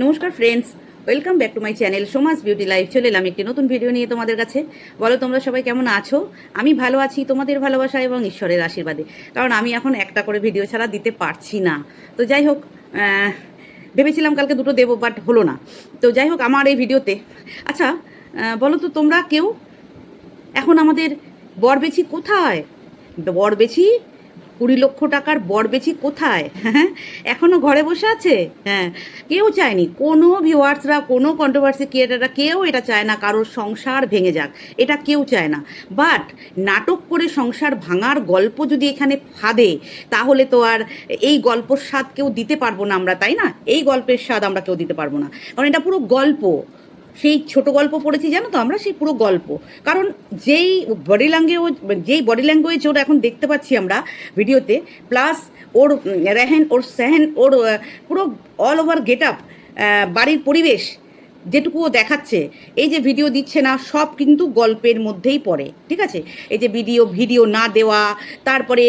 নমস্কার friends welcome back to my channel Soma's beauty life চলে এলাম একটি নতুন ভিডিও নিয়ে তোমাদের কাছে। বলো, তোমরা সবাই কেমন আছো? আমি ভালো আছি, তোমাদের ভালোবাসা এবং ঈশ্বরের আশীর্বাদে। কারণ আমি এখন একটা করে ভিডিও ছাড়া দিতে পারছি না। তো যাই হোক ভেবেছিলাম কালকে দুটো দেবো বাট হলো না। তো যাই হোক, আমার এই ভিডিওতে আচ্ছা বলো তো, তোমরা কেউ এখন আমাদের বরবেছি কোথায়? বরবেছি কুড়ি লক্ষ টাকার বরবেছি কোথায়? হ্যাঁ এখনও ঘরে বসে আছে? হ্যাঁ কেউ চায়নি। কোনো ভিউয়ার্সরা কোনো কন্ট্রোভার্সি ক্রিয়েটাররা কেউ এটা চায় না কারোর সংসার ভেঙে যাক। এটা কেউ চায় না। বাট নাটক করে সংসার ভাঙার গল্প যদি এখানে ফাঁদে, তাহলে তো আর এই গল্পর স্বাদ কেউ দিতে পারব না আমরা, তাই না? এই গল্পের স্বাদ আমরা কেউ দিতে পারব না। কারণ এটা পুরো গল্প। সেই ছোট গল্প পড়েছি, জানো তো? আমরা সেই পুরো গল্প। কারণ যেই বডি ল্যাঙ্গুয়েজ যেই বডি ল্যাঙ্গুয়েজ ওর এখন দেখতে পাচ্ছি আমরা ভিডিওতে প্লাস ওর রেহেন, ওর সেহেন, ওর পুরো অল ওভার গেট আপ বাড়ির পরিবেশ যেটুকু ও দেখাচ্ছে, এই যে ভিডিও দিচ্ছে না, সব কিন্তু গল্পের মধ্যেই পড়ে, ঠিক আছে? এই যে ভিডিও ভিডিও না দেওয়া, তারপরে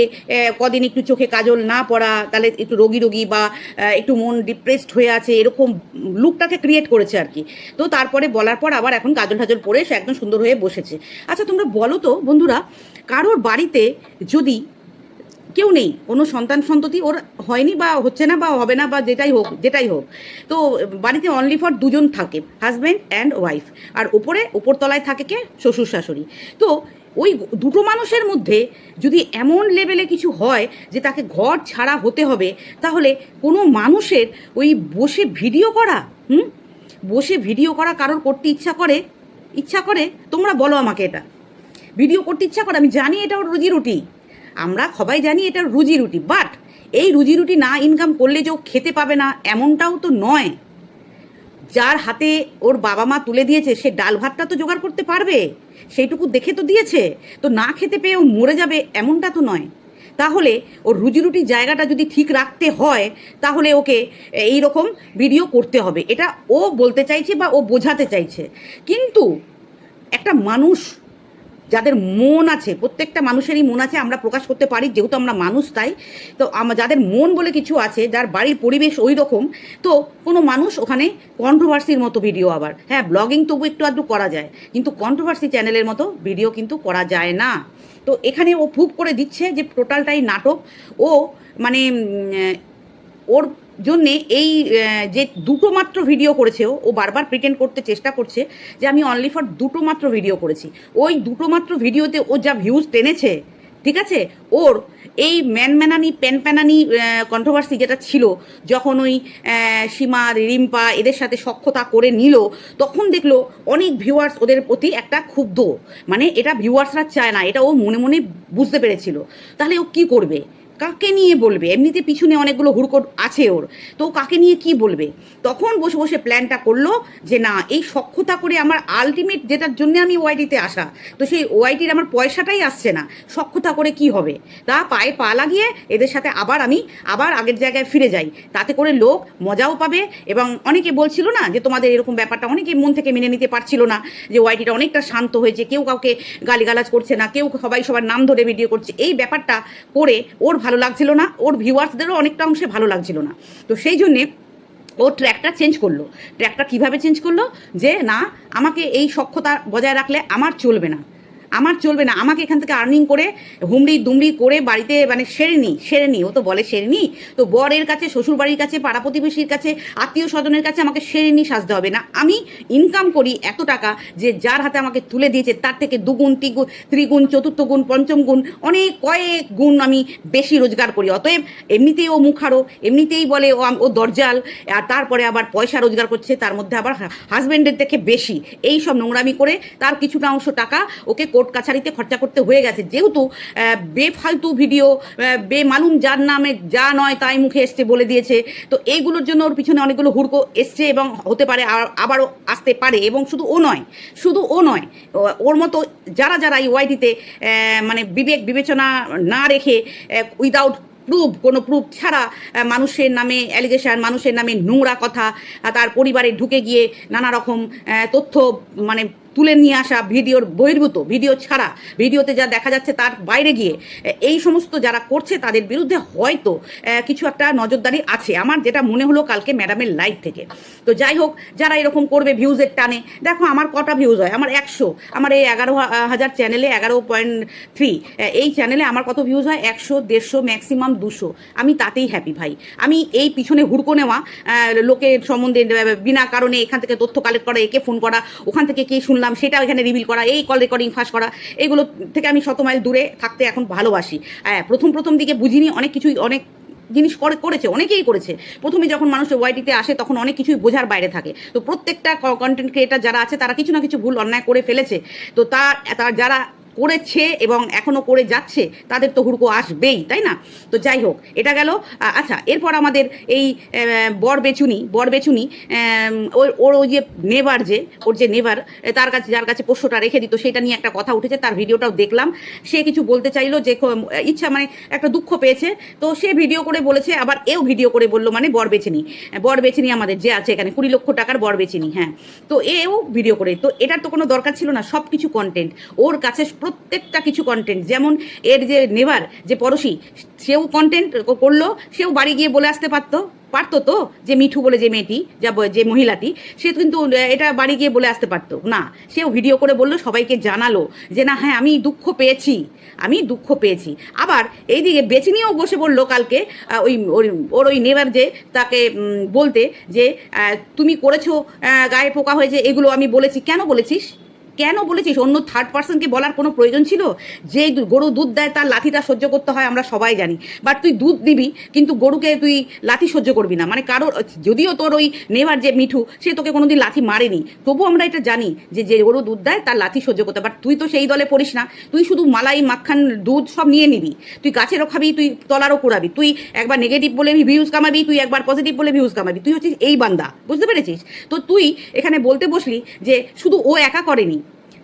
কদিন একটু চোখে কাজল না পড়া, তাহলে একটু রোগী রোগী বা একটু মন ডিপ্রেসড হয়ে আছে, এরকম লুকটাকে ক্রিয়েট করেছে আর কি। তো তারপরে বলার পর আবার এখন কাজল টাজল পরে সে একদম সুন্দর হয়ে বসেছে। আচ্ছা তোমরা বলো তো বন্ধুরা, কারোর বাড়িতে যদি কেউ নেই। কোনো সন্তান সন্ততি ওর হয়নি বা হচ্ছে না বা হবে না বা যেটাই হোক যেটাই হোক। তো বাড়িতে অনলি ফর দুজন থাকে হাজব্যান্ড অ্যান্ড ওয়াইফ আর ওপরে ওপরতলায় থাকে কে? শ্বশুর শাশুড়ি। তো ওই দুটো মানুষের মধ্যে যদি এমন লেভেলে কিছু হয় যে তাকে ঘর ছাড়া হতে হবে, তাহলে কোনো মানুষের ওই বসে ভিডিও করা, হুম? বসে ভিডিও করা কারোর করতে ইচ্ছা করে? ইচ্ছা করে? তোমরা বলো আমাকে এটা। ভিডিও করতে ইচ্ছা করে? আমি জানি এটা ওর রুজি রুটি। আমরা সবাই জানি এটা রুজি রুটি বাট এই রুজি রুটি না ইনকাম করলে যে ও খেতে পাবে না, এমনটাও তো নয়। যার হাতে ওর বাবা মা তুলে দিয়েছে, সে ডাল ভাতটা তো জোগাড় করতে পারবে। সেইটুকু দেখে তো দিয়েছে। তো না খেতে পেয়ে ও মরে যাবে, এমনটা তো নয়। তাহলে ওর রুজি রুটির জায়গাটা যদি ঠিক রাখতে হয়, তাহলে ওকে এই রকম ভিডিও করতে হবে। এটা ও বলতে চাইছে বা ও বোঝাতে চাইছে। কিন্তু একটা মানুষ যাদের মন আছে, প্রত্যেকটা মানুষেরই মন আছে, আমরা প্রকাশ করতে পারি, যেহেতু আমরা মানুষ তাই। তো যাদের মন বলে কিছু আছে, যার বাড়ির পরিবেশ ওই রকম, তো কোনো মানুষ ওখানে কন্ট্রোভার্সির মতো ভিডিও আবার। হ্যাঁ ব্লগিং তবু একটু আধটু করা যায়, কিন্তু কন্ট্রোভার্সি চ্যানেলের মতো ভিডিও কিন্তু করা যায় না। তো এখানে ও প্রুভ করে দিচ্ছে যে টোটালটাই নাটক। ও মানে ওর জন্যে এই যে দুটো মাত্র ভিডিও করেছে ও বারবার প্রিটেন্ড করতে চেষ্টা করছে যে আমি অনলি ফর দুটো মাত্র ভিডিও করেছি। ওই দুটো মাত্র ভিডিওতে ও যা ভিউজ টেনেছে, ঠিক আছে? ওর এই ম্যানম্যানানি, প্যানপ্যানানি কন্ট্রোভার্সি যেটা ছিল, যখন ওই সীমা, রিম্পা এদের সাথে সক্ষতা করে নিল, তখন দেখল অনেক ভিউয়ার্স ওদের প্রতি একটা ক্ষুব্ধ। মানে এটা ভিউয়ার্সরা চায় না, এটা ও মনে মনে বুঝতে পেরেছিল। তাহলে ও কি করবে? কাকে নিয়ে বলবে? এমনিতে পিছনে অনেকগুলো হুড়কোট আছে ওর। তো কাকে নিয়ে কি বলবে? তখন বসে বসে প্ল্যানটা করল যে, না, এই সক্ষতা করে আমার আলটিমেট যেটার জন্য আমি ওয়াইটিতে আসা, তো সেই ওআইটির আমার পয়সাটাই আসছে না। সক্ষতা করে কি হবে? তা পায়ে পা লাগিয়ে এদের সাথে আবার আমি আবার আগের জায়গায় ফিরে যাই। তাতে করে লোক মজাও পাবে এবং অনেকে বলছিল না যে, তোমাদের এরকম ব্যাপারটা অনেকে মন থেকে মেনে নিতে পারছিল না যে ওয়াইটিটা অনেকটা শান্ত হয়েছে, কেউ কাউকে গালিগালাজ করছে না, কেউ সবাই সবার নাম ধরে ভিডিও করছে। এই ব্যাপারটা করে ওর ভালো লাগছিল না, ওর ভিউয়ার্সদেরও অনেকটা অংশে ভালো লাগছিল না। তো সেই জন্যে ও ট্র্যাকটা চেঞ্জ করল। ট্র্যাকটা কীভাবে চেঞ্জ করল? যে না, আমাকে এই সক্ষতা বজায় রাখলে আমার চলবে না। আমার চলবে না। আমাকে এখান থেকে আর্নিং করে হুমড়ি দুমড়ি করে বাড়িতে মানে সেরে নি সেরে নি ও তো বলে সেরে নি তো বরের কাছে শ্বশুর বাড়ির কাছে, পাড়া প্রতিবেশীর কাছে আত্মীয় স্বজনের কাছে আমাকে সেরে নি সাজতে হবে না। আমি ইনকাম করি এত টাকা যে যার হাতে আমাকে তুলে দিয়েছে, তার থেকে দুগুণ তিগুণ ত্রিগুণ, চতুর্থ গুণ, পঞ্চম গুণ, অনেক কয়েক গুণ আমি বেশি রোজগার করি। অতএব এমনিতেই ও মুখারো এমনিতেই বলে ও ও দরজাল, আর তারপরে আবার পয়সা রোজগার করছে, তার মধ্যে আবার হাজব্যান্ডের থেকে বেশি। এই সব নোংরামি করে তার কিছুটা অংশ টাকা ওকে কোর্ট কাছারিতে খরচা করতে হয়ে গেছে। যেহেতু বেফালতু ভিডিও বেমালুম যার নামে যা নয় তাই মুখে এসছে বলে দিয়েছে। তো এইগুলোর জন্য ওর পিছনে অনেকগুলো হুড়কো এসছে এবং হতে পারে আর আবারও আসতে পারে এবং শুধু ও নয়, শুধু ও নয় ওর মতো যারা যারা এই ওয়াইটিতে মানে বিবেক বিবেচনা না রেখে উইদাউট প্রুফ কোনো প্রুফ ছাড়া মানুষের নামে অ্যালিগেশন মানুষের নামে নোংরা কথা তার পরিবারে ঢুকে গিয়ে নানা রকম তথ্য মানে তুলে নিয়ে আসা ভিডিওর বহির্ভূত, ভিডিও ছাড়া, ভিডিওতে যা দেখা যাচ্ছে তার বাইরে গিয়ে, এই সমস্ত যারা করছে তাদের বিরুদ্ধে হয়তো কিছু একটা নজরদারি আছে। আমার যেটা মনে হলো কালকে ম্যাডামের লাইভ থেকে। তো যাই হোক, যারা এরকম করবে ভিউজের টানে, দেখো আমার কটা ভিউজ হয়। আমার একশো, আমার এই এগারো হাজার চ্যানেলে এগারো পয়েন্ট থ্রি এই চ্যানেলে আমার কত ভিউজ হয়? একশো, দেড়শো ম্যাক্সিমাম দুশো। আমি তাতেই হ্যাপি ভাই। আমি এই পিছনে হুড়কো নেওয়া লোকের সম্বন্ধে বিনা কারণে এখান থেকে তথ্য কালেক্ট করা, একে ফোন করা, ওখান থেকে কে শুনলাম সেটা ওইখানে রিভিল করা, এই কল রেকর্ডিং ফাঁস করা, এগুলো থেকে আমি শত মাইল দূরে থাকতে এখন ভালোবাসি। হ্যাঁ প্রথম প্রথম দিকে বুঝিনি, অনেক কিছুই, অনেক জিনিস করে, করেছে, অনেকেই করেছে। প্রথমে যখন মানুষ ওয়াইটিতে আসে, তখন অনেক কিছুই বোঝার বাইরে থাকে। তো প্রত্যেকটা কন্টেন্ট ক্রিয়েটার যারা আছে, তারা কিছু না কিছু ভুল অন্যায় করে ফেলেছে। তো তার যারা করেছে এবং এখনও করে যাচ্ছে, তাদের তো হুড়কো আসবেই, তাই না? তো যাই হোক, এটা গেল। আচ্ছা এরপর আমাদের এই বর বেচুনি বর বেচুনি ওর ওর ওই যে নেবার যে, ওর যে নেবার তার কাছে, যার কাছে পোষ্যটা রেখে দিত, সেটা নিয়ে একটা কথা উঠেছে, তার ভিডিওটাও দেখলাম। সে কিছু বলতে চাইলো যে ইচ্ছা মানে একটা দুঃখ পেয়েছে, তো সে ভিডিও করে বলেছে, আবার এও ভিডিও করে বলল মানে বর বেচেনি। বর বেচেনি আমাদের যে আছে এখানে, কুড়ি লক্ষ টাকার বর বেচেনি হ্যাঁ। তো এও ভিডিও করে, তো এটার তো কোনো দরকার ছিল না সব কিছু কন্টেন্ট ওর কাছে প্রত্যেকটা কিছু কন্টেন্ট যেমন এর যে নেভার যে পড়শি, সেও কন্টেন্ট করল, সেও বাড়ি গিয়ে বলে আসতে পারতো পারতো তো, যে মিঠু বলে যে মেয়েটি, যা যে মহিলাটি, সে কিন্তু, এটা বাড়ি গিয়ে বলে আসতে পারতো। না, সেও ভিডিও করে বলল, সবাইকে জানালো যে না হ্যাঁ আমি দুঃখ পেয়েছি, আমি দুঃখ পেয়েছি। আবার এইদিকে বেছে নিয়েও বসে বলল কালকে ওই, ওর ওই নেবার যে, তাকে বলতে যে তুমি করেছ গায়ে পোকা হয়েছে, এগুলো আমি বলেছি। কেন বলেছিস? কেন বলেছিস? অন্য থার্ড পার্সনকে বলার কোনো প্রয়োজন ছিল? যে গরু দুধ দেয়, তার লাঠিটা সহ্য করতে হয়, আমরা সবাই জানি। বাট তুই দুধ দিবি, কিন্তু গরুকে তুই লাঠি সহ্য করবি না। মানে কারোর, যদিও তোর ওই নেভার যে মিঠু, সে তোকে কোনোদিন লাঠি মারেনি। তবু আমরা এটা জানি যে যে গরু দুধ দেয়, তার লাঠি সহ্য করতে বাট তুই তো সেই দলে পড়িস না। তুই শুধু মালাই, মাখান, দুধ সব নিয়ে নিবি। তুই গাছেরও খাবি তুই তলারও কুড়াবি। তুই একবার নেগেটিভ বলে ভিউজ কামাবি, তুই একবার পজিটিভ বলে ভিউজ কামাবি। তুই হচ্ছিস এই বান্দা। বুঝতে পেরেছিস? তো তুই এখানে বলতে বসলি যে, শুধু ও একা করেনি।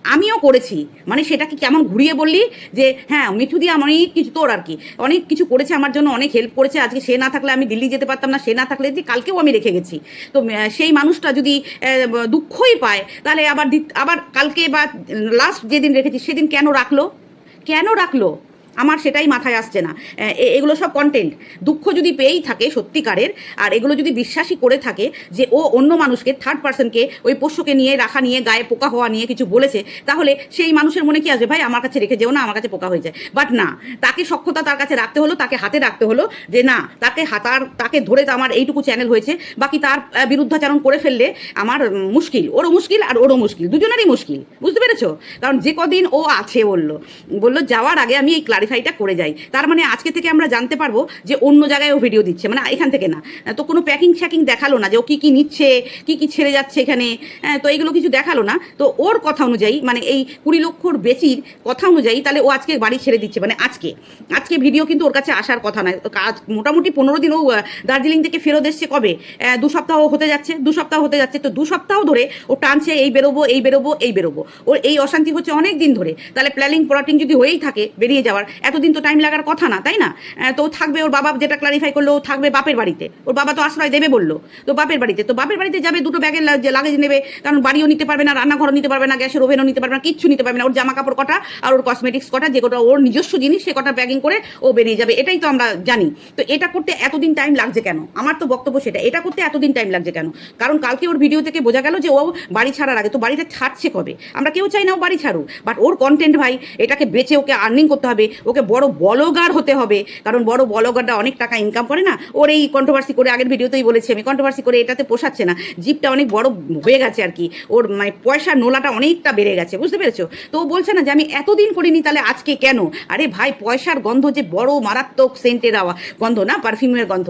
আমিও করেছি। মানে সেটাকে কেমন ঘুরিয়ে বললি? যে হ্যাঁ মিঠু দিয়ে আমার অনেক কিছু তোর আর কি। অনেক কিছু করেছে, আমার জন্য অনেক হেল্প করেছে। আজকে সে না থাকলে আমি দিল্লি যেতে পারতাম না, সে না থাকলে যে কালকেও আমি রেখে গেছি। তো সেই মানুষটা যদি দুঃখই পায়, তাহলে আবার আবার কালকে বা লাস্ট যেদিন রেখেছি, সেদিন কেন রাখল? কেন রাখল? আমার সেটাই মাথায় আসছে না। এগুলো সব কন্টেন্ট দুঃখ যদি পেয়েই থাকে সত্যিকারের, আর এগুলো যদি বিশ্বাসই করে থাকে যে ও অন্য মানুষকে থার্ড পার্সনকে ওই পোষ্যকে নিয়ে, রাখা নিয়ে, গায়ে পোকা হওয়া নিয়ে কিছু বলেছে, তাহলে সেই মানুষের মনে কি আসবে? ভাই, আমার কাছে রেখে যেও না, আমার কাছে পোকা হয়ে যায়। বাট না, তাকে সক্ষতা তার কাছে রাখতে হলো, তাকে হাতে রাখতে হলো যে না, তাকে হাতার তাকে ধরে তো আমার এইটুকু চ্যানেল হয়েছে, বাকি তার বিরুদ্ধাচারণ করে ফেললে আমার মুশকিল, ওরও মুশকিল আর ওরও মুশকিল, দুজনেরই মুশকিল, বুঝতে পেরেছ? কারণ যে কদিন ও আছে বলল বলল, যাওয়ার আগে আমি এই ক্লারিফাইটা করে যাই। তার মানে আজকে থেকে আমরা জানতে পারব যে অন্য জায়গায় ও ভিডিও দিচ্ছে। মানে এখান থেকে না। তো কোনো প্যাকিং শ্যাকিং দেখাল না যে ও কী কী নিচ্ছে, কী কী ছেড়ে যাচ্ছে এখানে। তো এইগুলো কিছু দেখাল না। তো ওর কথা অনুযায়ী মানে এই কুড়ি লক্ষর বেচির কথা অনুযায়ী তাহলে ও আজকে বাড়ি ছেড়ে দিচ্ছে। মানে আজকে। আজকে ভিডিও কিন্তু ওর কাছে আসার কথা নয়। কাজ মোটামুটি পনেরো দিন ও দার্জিলিং থেকে ফেরত এসছে কবে? দু সপ্তাহ হতে যাচ্ছে, দু সপ্তাহ হতে যাচ্ছে। তো দু সপ্তাহ ধরে ও টানছে, এই বেরোবো এই বেরোবো এই বেরোবো। ওর এই অশান্তি হচ্ছে অনেক দিন ধরে। তাহলে প্ল্যানিং প্লটিং যদি হয়েই থাকে, বেরিয়ে যাওয়ার এতদিন তো টাইম লাগার কথা না, তাই না? তো থাকবে, ওর বাবা যেটা ক্লারিফাই করল, ও থাকবে বাপের বাড়িতে। ওর বাবা তো আশ্রয় দেবে বলল, তো বাপের বাড়িতে। তো বাপের বাড়িতে যাবে, দুটো ব্যাগের লাগেজ নেবে, কারণ বাড়িও নিতে পারবে না, রান্নাঘরও নিতে পারবে না, গ্যাসের ওভেনও নিতে পারবে না, কিচ্ছু নিতে পারবে না। ওর জামা কাপড় কটা আর ওর কসমেটিক্স কটা, যে কটা ওর নিজস্ব জিনিস, সে কটা প্যাকিং করে ও বেরিয়ে যাবে। এটাই তো আমরা জানি। তো এটা করতে এতদিন টাইম লাগছে কেন? আমার তো বক্তব্য সেটা এটা করতে এতদিন টাইম লাগছে কেন? কারণ কালকে ওর ভিডিও থেকে বোঝা গেল যে ও বাড়ি ছাড়ার আগে, তো বাড়িটা ছাড়ছে কবে? আমরা কেউ চাই না ও বাড়ি ছাড়ুক। বাট ওর কন্টেন্ট ভাই, এটাকে বেচে ওকে আর্নিং করতে হবে। ওকে বড় বলগার হতে হবে। কারণ বড় বলগারটা অনেক টাকা ইনকাম করে না। ওর এই কন্ট্রোভার্সি করে আগের ভিডিওতেই বলেছি আমি কন্ট্রোভার্সি করে এটাতে পোষাচ্ছে না। জিপটা অনেক বড় হয়ে গেছে আর কি। ওর মানে পয়সার নোলাটা অনেকটা বেড়ে গেছে, বুঝতে পেরেছ? তো ও বলছে না যে আমি এতদিন করিনি, তাহলে আজকে কেন? আরে ভাই, পয়সার গন্ধ যে বড় মারাত্মক সেন্টের আওয়া। গন্ধ না পারফিউমের গন্ধ।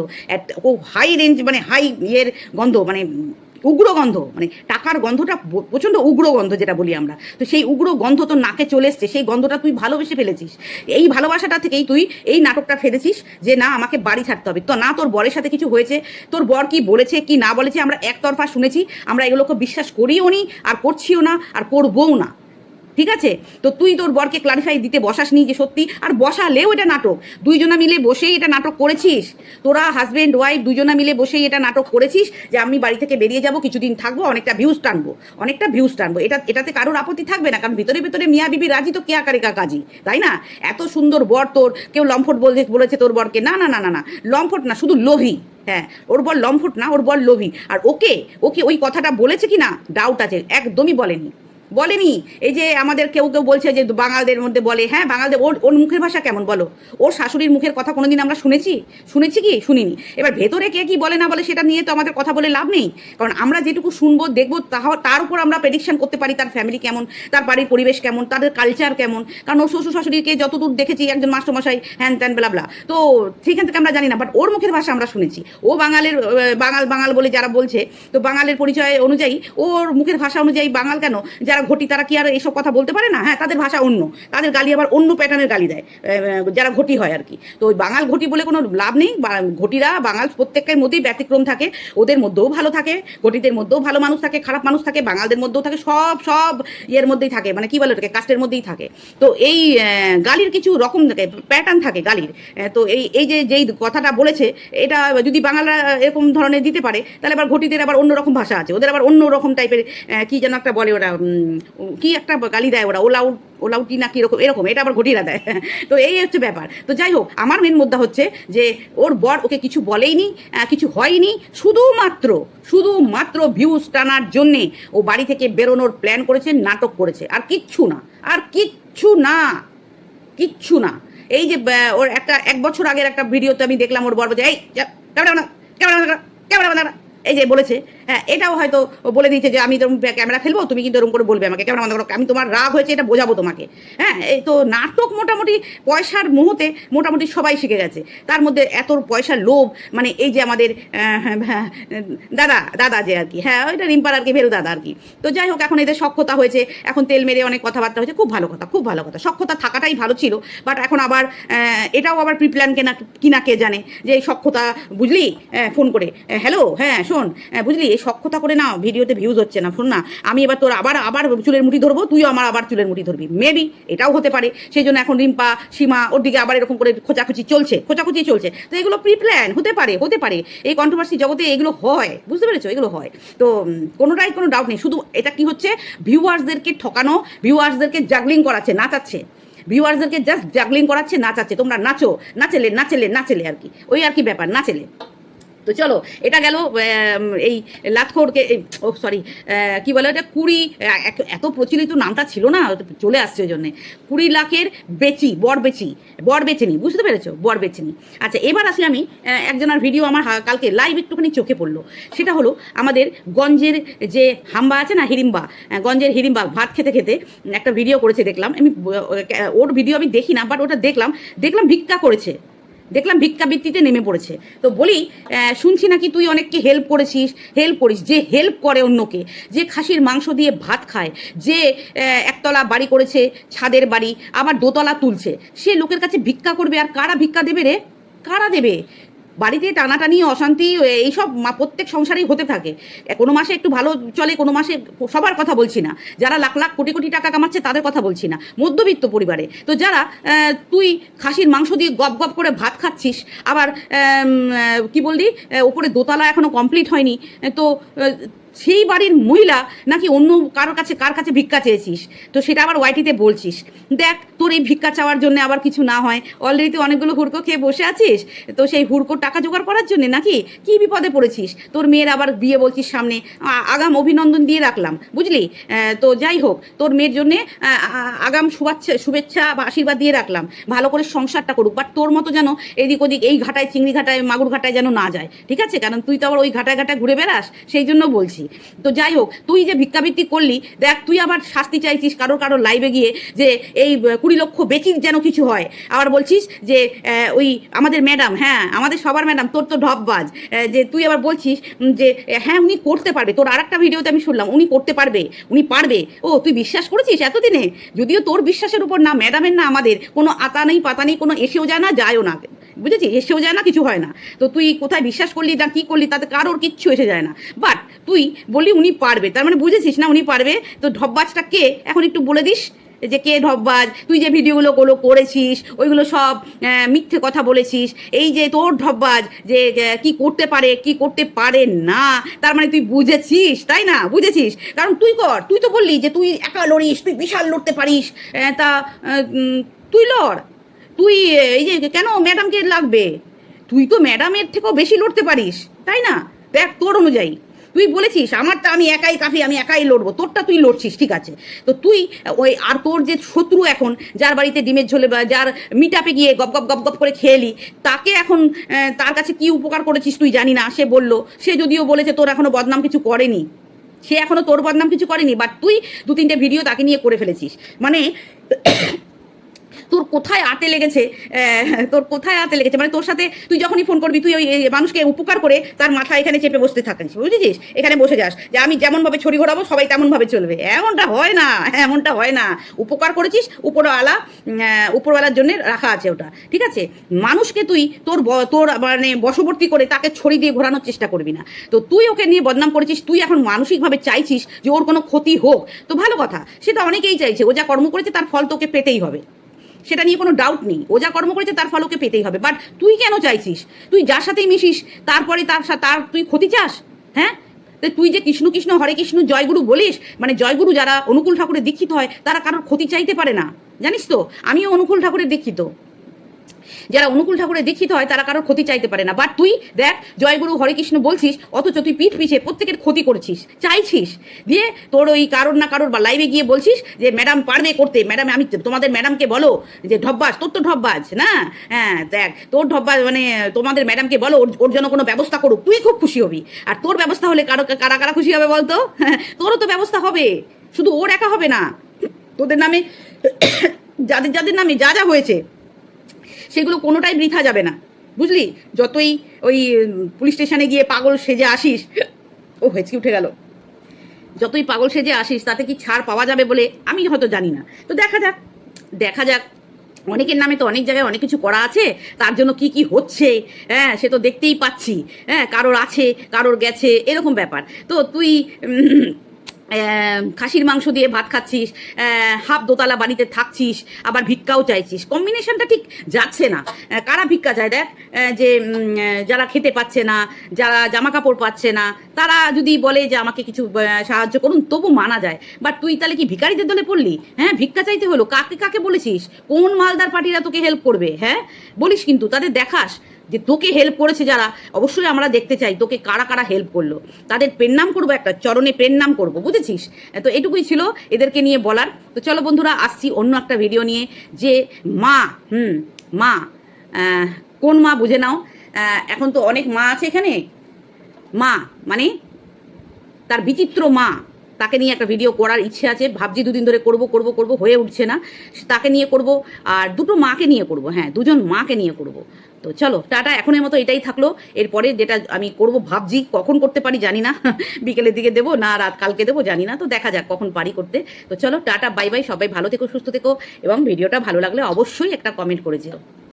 ও হাই রেঞ্জ মানে হাই ইয়ের গন্ধ মানে উগ্র গন্ধ মানে টাকার গন্ধটা প্রচণ্ড উগ্র গন্ধ যেটা বলি আমরা। তো সেই উগ্র গন্ধ তোর নাকে চলে এসছে, সেই গন্ধটা তুই ভালোবেসে ফেলেছিস। এই ভালোবাসাটা থেকেই তুই এই নাটকটা ফেলেছিস যে, না, আমাকে বাড়ি ছাড়তে হবে। তো না, তোর বরের সাথে কিছু হয়েছে, তোর বর কি বলেছে, কি না বলেছে, আমরা একতরফা শুনেছি, আমরা এগুলোকে বিশ্বাস করিও নি, আর করছিও না, আর করবও না। ঠিক আছে? তো তুই তোর বরকে ক্লারিফাই দিতে বসাস নি যে সত্যি, আর বসালেও এটা নাটক। দুইজনা মিলে বসেই এটা নাটক করেছিস। তোরা হাজব্যান্ড ওয়াইফ দুজনা মিলে বসেই এটা নাটক করেছিস যে আমি বাড়ি থেকে বেরিয়ে যাব, কিছুদিন থাকব, অনেকটা ভিউজ টানবো। অনেকটা ভিউজ টানবো। এটা, এটাতে কারোর আপত্তি থাকবে না, কারণ ভিতরে ভিতরে মিয়া বিবি রাজি, তো কেয়া কারিকা কাজী? তাই না? এত সুন্দর বর তোর, কেউ লম্ফট বলছে, বলেছে তোর বরকে। না না না না না, লম্ফট না, শুধু লোভী। হ্যাঁ ওর বল লম্ফট না, ওর বল লোভী। আর ওকে ওকে ওই কথাটা বলেছে কি না ডাউট আছে, একদমই বলেনি। বলেনি? এই যে আমাদের কেউ কেউ বলছে যে বাঙালদের মধ্যে বলে হ্যাঁ বাঙালদের, ওর ওর মুখের ভাষা কেমন বলো? ওর শাশুড়ির মুখের কথা কোনোদিন আমরা শুনেছি? শুনেছি কি? শুনিনি। এবার ভেতরে কে কি বলে না বলে সেটা নিয়ে তো আমাদের কথা বলে লাভ নেই। কারণ আমরা যেটুকু শুনব, দেখব, তাহ, তার উপর আমরা প্রেডিকশন করতে পারি তার ফ্যামিলি কেমন, তার বাড়ির পরিবেশ কেমন, তাদের কালচার কেমন। কারণ ওর শ্বশুর শাশুড়িকে যতদূর দেখেছি, একজন মাস্টারমশাই, হ্যান ত্যান বেলা বলা তো সেখান থেকে আমরা জানি না বাট ওর মুখের ভাষা আমরা শুনেছি। ও বাঙালের বাঙাল বাঙাল বলে যারা বলছে, তো বাঙালের পরিচয় অনুযায়ী, ওর মুখের ভাষা অনুযায়ী বাঙাল কেন? যারা ঘটি, তারা কি আর এইসব কথা বলতে পারে না? হ্যাঁ তাদের ভাষা অন্য। তাদের গালি আবার অন্য প্যাটার্নের গালি দেয় যারা ঘটি হয় আর কি। তো ওই বাঙাল ঘটি বলে কোনো লাভ নেই। ঘটিরা বাঙাল প্রত্যেকের মধ্যেই ব্যতিক্রম থাকে। ওদের মধ্যেও ভালো থাকে, ঘটিদের মধ্যেও ভালো মানুষ থাকে, খারাপ মানুষ থাকে, বাঙালদের মধ্যেও থাকে, সব সব ইয়ের মধ্যেই থাকে। মানে কি বলে ওটাকে? কাস্টের মধ্যেই থাকে। তো এই গালির কিছু রকম থাকে প্যাটার্ন থাকে গালির। তো এই এই যে, যেই কথাটা বলেছে, এটা যদি বাঙালরা এরকম ধরনের দিতে পারে, তাহলে আবার ঘটিদের আবার অন্য রকম ভাষা আছে। ওদের আবার অন্য রকম টাইপের কি যেন একটা বলে ওরা কি একটা গালি দেয় ওরা? ওলাউট ওলাউটি না কীরকম এরকম? এটা আবার ঘটিরা দেয়। তো এই হচ্ছে ব্যাপার। তো যাই হোক, আমার মেন মুদ্দা হচ্ছে যে, ওর বর ওকে কিছু বলেইনি কিছু হয়নি, শুধুমাত্র শুধুমাত্র ভিউজ টানার জন্যে ও বাড়ি থেকে বেরোনোর প্ল্যান করেছে, নাটক করেছে। আর কিচ্ছু না, আর কিচ্ছু না কিচ্ছু না। এই যে ওর একটা, এক বছর আগের একটা ভিডিওতে আমি দেখলাম ওর বর বলছে, এই ক্যামেরা ক্যামেরা ক্যামেরা এই যে বলেছে হ্যাঁ এটাও হয়তো বলে দিয়েছে যে আমি তো ক্যামেরা ফেলব তুমি কিন্তু এরকম করে বলবে আমাকে ক্যামেরা বন্ধ করো আমি তোমার রাগ হয়েছে এটা বোঝাবো তোমাকে। হ্যাঁ এই তো নাটক মোটামুটি পয়সার মুহূর্তে মোটামুটি সবাই শিখে গেছে। তার মধ্যে এত পয়সার লোভ মানে এই যে আমাদের আহ, হ্যাঁ, দাদা দাদা যে আর কি হ্যাঁ ওইটা রিম্পার আর কি ভেরু দাদা আর কি। তো যাই হোক এখন এদের সক্ষতা হয়েছে এখন তেল মেরে অনেক কথাবার্তা হয়েছে খুব ভালো কথা খুব ভালো কথা। সক্ষতা থাকাটাই ভালো ছিল বাট এখন আবার এটাও আবার প্রিপ্ল্যান কেনা কিনা কে জানে যে এই সক্ষতা বুঝলি ফোন করে হ্যালো হ্যাঁ শোন আহ, বুঝলি? এই সক্ষতা করে না ভিডিওতে ভিউজ হচ্ছে না শোন না। আমি এবার তোর আবার আবার চুলের মুঠি ধরবো তুইও আমার আবার চুলের মুঠি ধরবি। মেবি এটাও হতে পারে। সেই জন্য এখন রিম্পা সীমা ওর দিকে আবার এরকম করে খোঁচাখুচি চলছে খোঁচাখুচি চলছে। তো এগুলো প্রি প্ল্যান হতে পারে হতে পারে। এই কন্ট্রোভার্সি জগতে এগুলো হয় বুঝতে পেরেছ? এগুলো হয়। তো কোনোটাই কোনো ডাউট নেই। শুধু এটা কি হচ্ছে? ভিউয়ার্সদেরকে ঠকানো ভিউয়ার্সদেরকে জাগলিং করাচ্ছে নাচাচ্ছে। ভিউয়ার্সদেরকে জাস্ট জাগলিং করাচ্ছে নাচাচ্ছে। তোমরা নাচো নাচেলে নাচেলে নাচেলে আর কি। ওই আর কি ব্যাপার নাচেলে। তো চলো, এটা গেল এই লাতখোরকে ও সরি কি বলে ওটা, কুড়ি এত প্রচলিত নামটা ছিল না চলে আসছে ওই জন্যে। কুড়ি লাখের বেচি, বর বেচি, বর বেচেনি, বুঝতে পেরেছ? বর বেচেনি। আচ্ছা এবার আসি আমি একজনের ভিডিও আমার কালকে লাইভ একটুখানি চোখে পড়ল। সেটা হলো আমাদের গঞ্জের যে হাম্বা আছে না, হিরিম্বা গঞ্জের হিরিম্বা, ভাত খেতে খেতে একটা ভিডিও করেছে, দেখলাম। আমি ওর ভিডিও আমি দেখি না বাট ওটা দেখলাম দেখলাম ভিক্ষা করেছে। দেখলাম ভিক্ষাবৃত্তিতে নেমে পড়েছে। তো বলি শুনছি নাকি তুই অনেককে হেল্প করেছিস হেল্প করিস, যে হেল্প করে অন্যকে, যে খাসির মাংস দিয়ে ভাত খায়, যে একতলা বাড়ি করেছে, ছাদের বাড়ি, আবার দোতলা তুলছে, সে লোকের কাছে ভিক্ষা করবে আর কারা ভিক্ষা দেবে রে? কারা দেবে? বাড়িতে টানাটানি, অশান্তি এইসব প্রত্যেক সংসারেই হতে থাকে। কোনো মাসে একটু ভালো চলে, কোনো মাসে সবার কথা বলছি না। যারা লাখ লাখ কোটি কোটি টাকা কামাচ্ছে তাদের কথা বলছি না। মধ্যবিত্ত পরিবারে। তো যারা তুই খাসির মাংস দিয়ে গপ গপ করে ভাত খাচ্ছিস, আবার কি বললি? ওপরে দোতলা এখনও কমপ্লিট হয়নি। তো সেই বাড়ির মহিলা নাকি অন্য কারোর কাছে, কার কাছে ভিক্ষা চেয়েছিস? তো সেটা আবার ওয়াইটিতে বলছিস। দেখ, তোর এই ভিক্ষা চাওয়ার জন্য আবার কিছু না হয়। অলরেডি তো অনেকগুলো হুড়কো খেয়ে বসে আছিস। তো সেই হুড়কোর টাকা জোগাড় করার জন্য নাকি কি বিপদে পড়েছিস? তোর মেয়ের আবার বিয়ে বলছিস সামনে। আগাম অভিনন্দন দিয়ে রাখলাম, বুঝলি? তো যাই হোক, তোর মেয়ের জন্যে আগাম শুভেচ্ছা শুভেচ্ছা বা আশীর্বাদ দিয়ে রাখলাম। ভালো করে সংসারটা করুক। বাট তোর মতো যেন এদিক ওদিক এই ঘাটায়, চিংড়ি ঘাটায়, মাগুর ঘাটায় যেন না যায়। ঠিক আছে? কারণ তুই তো আবার ওই ঘাটায় ঘাটায় ঘুরে বেড়াস, সেই জন্য বলছি। তো যাই হোক, তুই যে ভিক্ষাবৃত্তি করলি, দেখ তুই আবার শাস্তি চাইছিস কারোর কারোর লাইভে গিয়ে যে এই কুড়ি লক্ষ বেচির যেন কিছু হয়। আবার বলছিস যে ওই আমাদের ম্যাডাম হ্যাঁ আমাদের সবার ম্যাডাম তোর তো ঢপবাজ। যে তুই আবার বলছিস যে হ্যাঁ উনি করতে পারবে। তোর আর একটা ভিডিওতে আমি শুনলাম, উনি করতে পারবে, উনি পারবে। ও, তুই বিশ্বাস করেছিস এতদিনে? যদিও তোর বিশ্বাসের উপর না ম্যাডামের না, আমাদের কোনো আতা নেই, পাতা নেই, কোনো এসেও যায় না, যায়ও না। বুঝেছিস? এসেও যায় না, কিছু হয় না। তো তুই কোথায় বিশ্বাস করলি না কি করলি তাতে কারোর কিচ্ছু এসে যায় না। বাট তুই বললি উনি পারবে, তার মানে বুঝেছিস না উনি পারবে? তো ঢপবাজটা কে? এখন একটু বলে দিস যে কে ঢপবাজ তুই যে ভিডিওগুলো গুলো করেছিস, ওইগুলো সব মিথ্যে কথা বলেছিস, এই যে তোর ঢপবাজ যে কি করতে পারে, কি করতে পারে না, তার মানে তুই বুঝেছিস, তাই না? বুঝেছিস? কারণ তুই কর, তুই তো বললি যে তুই একা লড়িস, তুই বিশাল লড়তে পারিস তা তুই লড়। তুই, এই যে, কেন ম্যাডামকে লাগবে? তুই তো ম্যাডামের থেকেও বেশি লড়তে পারিস, তাই না? দেখ, তোর অনুযায়ী। তুই বলেছিস, আমারটা আমি একাই কাফি, আমি একাই লড়বো, তোরটা তুই লড়ছিস, ঠিক আছে? তো তুই, ওই, আর তোর যে শত্রু এখন, যার বাড়িতে ডিমের ঝোলে বা যার মিটাপে গিয়ে গপ গপ গপ গপ করে খেয়েলি, তাকে এখন তার কাছে কি উপকার করেছিস তুই জানি না, সে বলল, সে যদিও বলেছে তোর এখনও বদনাম কিছু করেনি, সে এখনও তোর বদনাম কিছু করেনি বাট তুই দু তিনটে ভিডিও তাকে নিয়ে করে ফেলেছিস। মানে তোর কোথায় আটে লেগেছে? তোর কোথায় আটে লেগেছে? মানে তোর সাথে তুই যখনই ফোন করবি, তুই ওই মানুষকে উপকার করে তার মাথা এখানে চেপে বসতে থাকিস বুঝেছিস? এখানে বসে যাস। যে আমি যেমনভাবে ছড়ি ঘোরাবো, সবাই তেমনভাবে চলবে। এমনটা হয় না, এমনটা হয় না। উপকার করেছিস, উপরওয়ালা উপরওয়ালার জন্য রাখা আছে ওটা, ঠিক আছে? মানুষকে তুই তোর তোর মানে বশবর্তী করে তাকে ছড়ি দিয়ে ঘোরানোর চেষ্টা করবি না। তো তুই ওকে নিয়ে বদনাম করেছিস, তুই এখন মানসিকভাবে চাইছিস যে ওর কোনো ক্ষতি হোক। তো ভালো কথা সেটা অনেকেই চাইছে, ও যা কর্ম করেছে তার ফল তোকে পেতেই হবে। সেটা নিয়ে কোনো ডাউট নেই। ও যা কর্ম করেছে তার ফলকে পেতেই হবে। বাট তুই কেন চাইছিস? তুই যার সাথেই মিশিস, তারপরে তার তার, তুই ক্ষতি চাস? হ্যাঁ? তুই যে কৃষ্ণ কৃষ্ণ, হরে কৃষ্ণ, জয়গুরু বলিস মানে জয়গুরু যারা অনুকূল ঠাকুরের দীক্ষিত হয়, তারা কারোর ক্ষতি চাইতে পারে না। জানিস তো? আমিও অনুকূল ঠাকুরের দীক্ষিত। যারা অনুকূল ঠাকুরের দীক্ষিত হয়, তারা কারোর ক্ষতি চাইতে পারে না। বাট তুই দেখ, জয়গুরু হরে কৃষ্ণ বলছিস, অথচ তুই পিঠ পিছে প্রত্যেকের ক্ষতি করেছিস, চাইছিস। দিয়ে তোর ওই কারোর না কারোর বা লাইভে গিয়ে বলছিস যে ম্যাডাম পারবে করতে। ম্যাডাম আমি তোমাদের ম্যাডামকে বলো যে ঢব্বাজ তোর তো ঢব্বাজ না? হ্যাঁ দেখ, তোর ঢব্বাজ মানে তোমাদের ম্যাডামকে বলো ওর জন্য কোনো ব্যবস্থা করুক। তুই খুব খুশি হবি। আর তোর ব্যবস্থা হলে কারও, কারা কারা খুশি হবে বলতো? তোরও তো ব্যবস্থা হবে। শুধু ওর একা হবে না। তোদের নামে, যাদের যাদের নামে যা যা হয়েছে সেগুলো কোনোটাই বৃথা যাবে না। বুঝলি? যতই ওই পুলিশ স্টেশনে গিয়ে পাগল সেজে আসিস, ও হেঁচকি উঠে গেল। যতই পাগল সেজে আসিস, তাতে কি ছাড় পাওয়া যাবে বলে আমি হয়তো জানি না। তো দেখা যাক দেখা যাক। অনেকের নামে তো অনেক জায়গায় অনেক কিছু করা আছে, তার জন্য কি কি হচ্ছে হ্যাঁ সে তো দেখতেই পাচ্ছি হ্যাঁ কারোর আছে, কারোর গেছে, এরকম ব্যাপার। তো তুই খাসির মাংস দিয়ে ভাত খাচ্ছিস হাফ দোতলা বাড়িতে থাকছিস, আবার ভিক্ষাও চাইছিস। কম্বিনেশনটা ঠিক যাচ্ছে না। কারা ভিক্ষা চায় দেখ? যে যারা খেতে পাচ্ছে না, যারা জামা কাপড় পাচ্ছে না, তারা যদি বলে যে আমাকে কিছু সাহায্য করুন, তবু মানা যায়। বাট তুই তাহলে কি ভিখারিদের দলে পড়লি? হ্যাঁ ভিক্ষা চাইতে হলো। কাকে কাকে বলেছিস? কোন মালদার পার্টিরা তোকে হেল্প করবে? হ্যাঁ? বলিস কিন্তু, তাদের দেখাস। যে তোকে হেল্প করেছে যারা, অবশ্যই আমরা দেখতে চাই তোকে কারা কারা হেল্প করল। তাদের পেন নাম করব একটা, চরণে পেন নাম করব, বুঝেছিস? তো এটুকুই ছিল এদেরকে নিয়ে বলার। তো চলো বন্ধুরা, আসছি অন্য একটা ভিডিও নিয়ে, যে মা, হুম, মা কোন মা বুঝে নাও। এখন তো অনেক মা আছে এখানে। মা মানে তার বিচিত্র মা। তাকে নিয়ে একটা ভিডিও করার ইচ্ছে আছে, ভাবছি দুদিন ধরে করব করব করব, হয়ে উঠছে না। তাকে নিয়ে করব, আর দুটো মাকে নিয়ে করব হ্যাঁ দুজন মাকে নিয়ে করব। তো চলো, টাটা, এখনের মতো এটাই থাকল। এরপরে যেটা আমি করব, ভাবছি, কখন করতে পারি জানি না। বিকেলের দিকে দেবো না রাত, কালকে দেবো জানি না, তো দেখা যাক কখন পারি করতে। তো চলো, টাটা, বাই বাই, সবাই ভালো থেকো, সুস্থ থেকো, এবং ভিডিওটা ভালো লাগলে অবশ্যই একটা কমেন্ট করে যেও।